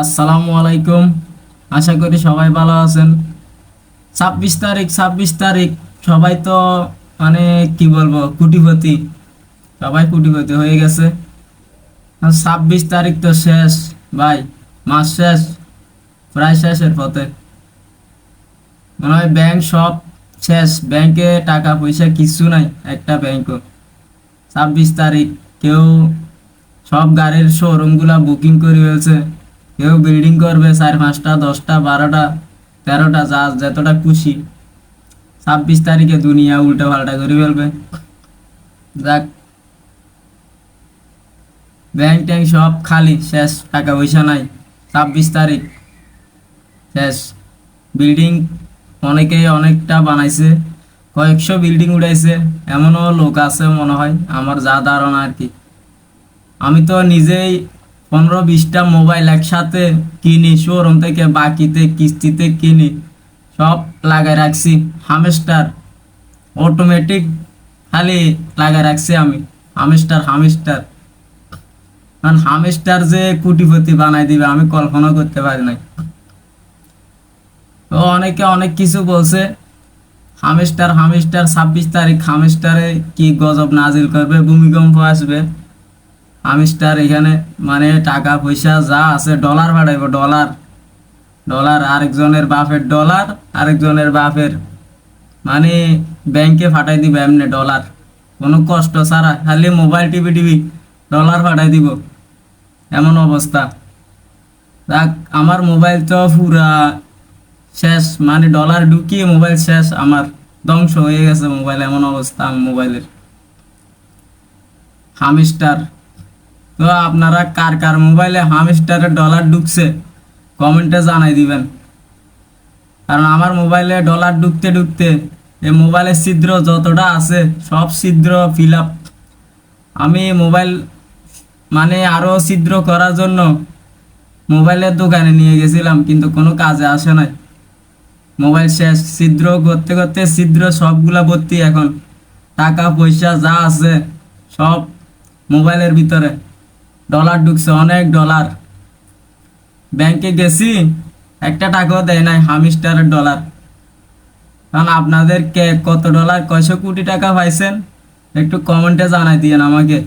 আসসালামু আলাইকুম। আশা করি সবাই ভালো আছেন। ছাব্বিশ তারিখ ছাব্বিশ তারিখ, সবাই তো মানে কি বলব, কুটিপতি। সবাই কুটিপতি হয়ে গেছে। ছাব্বিশ তারিখ তো শেষ, ভাই, মাস শেষ, প্রায় শেষের পথে। মনে হয় ব্যাংক সব শেষ ব্যাংকে টাকা পয়সা কিছু নাই, একটা ব্যাংকও ছাব্বিশ তারিখ, কেউ সব গাড়ির শোরুমগুলা বুকিং করে ফেলছে। কেউ বিল্ডিং করবে চার পাঁচটা, দশটা, বারোটা, তেরোটা, যা, যতটা খুশি। ছাব্বিশ তারিখে দুনিয়া উল্টো পাল্টা করে ফেলবে। যাক। ব্যাংক ট্যাঙ্ক সব খালি, শেষ, টাকা পয়সা নাই। ছাব্বিশ তারিখ, শেষ। বিল্ডিং অনেকে অনেকটা বানাইছে, কয়েকশো বিল্ডিং উড়াইছে, এমনও লোক আছে মনে হয়, আমার যা ধারণা আর কি। আমি তো নিজেই পনেরো বিশটা মোবাইল একসাথে কিনি শোরুম থেকে, বাকিতে, কিস্তিতে কিনি, সব লাগাই রাখছি, হামেস্টার অটোমেটিক খালি লাগাই রাখছি আমি, হামেস্টার হামেস্টার। কারণ হামেস্টার যে কুটিপতি বানাই দিবে, আমি কল্পনা করতে পারি নাই। তো অনেকে অনেক কিছু বলছে, হামেস্টার হামেস্টার, ছাব্বিশ তারিখ হামেস্টারে কি গজব নাজিল করবে, ভূমিকম্প আসবে। হামেস্টার এখানে মানে টাকা, পয়সা যা আছে ডলার বাড়াইব ডলার ডলার আরেকজনের বাপের ডলার আরেকজনের বাপের। মানে ব্যাংকে ফাটাই দিবে এমনি ডলার কোনো কষ্ট ছাড়া, খালি মোবাইল টিভি টিভি ডলার ফাটাই দিব। এমন অবস্থা। দেখ আমার মোবাইল তো পুরা শেষ মানে ডলার ঢুকিয়ে মোবাইল শেষ, আমার ধ্বংস হয়ে গেছে মোবাইল এমন অবস্থা মোবাইলের হামিস্টার তো আপনারা কার কার মোবাইলে হামিস্টারের ডলার ঢুকছে কমেন্টে জানাই দিবেন। কারণ আমার মোবাইলে ডলার ঢুকতে ঢুকতে এই মোবাইলের ছিদ্র যতটা আছে, সব ছিদ্র ফিল আমি মোবাইল মানে আরও ছিদ্র করার জন্য মোবাইলের দোকানে নিয়ে গেছিলাম, কিন্তু কোনো কাজে আসে নাই। মোবাইল শেষ, ছিদ্র করতে করতে ছিদ্র সবগুলা ভর্তি এখন। টাকা পয়সা যা আছে, সব মোবাইলের ভিতরে। ডলার ঢুকছে, অনেক ডলার। ব্যাংকে গেছি, একটা টাকাও দেয় নাই, হামিস্টারের ডলার। কারণ আপনাদের কে কত ডলার, কয়শো কোটি টাকা পাইছেন? একটু কমেন্টে জানাই দিয়েন আমাকে।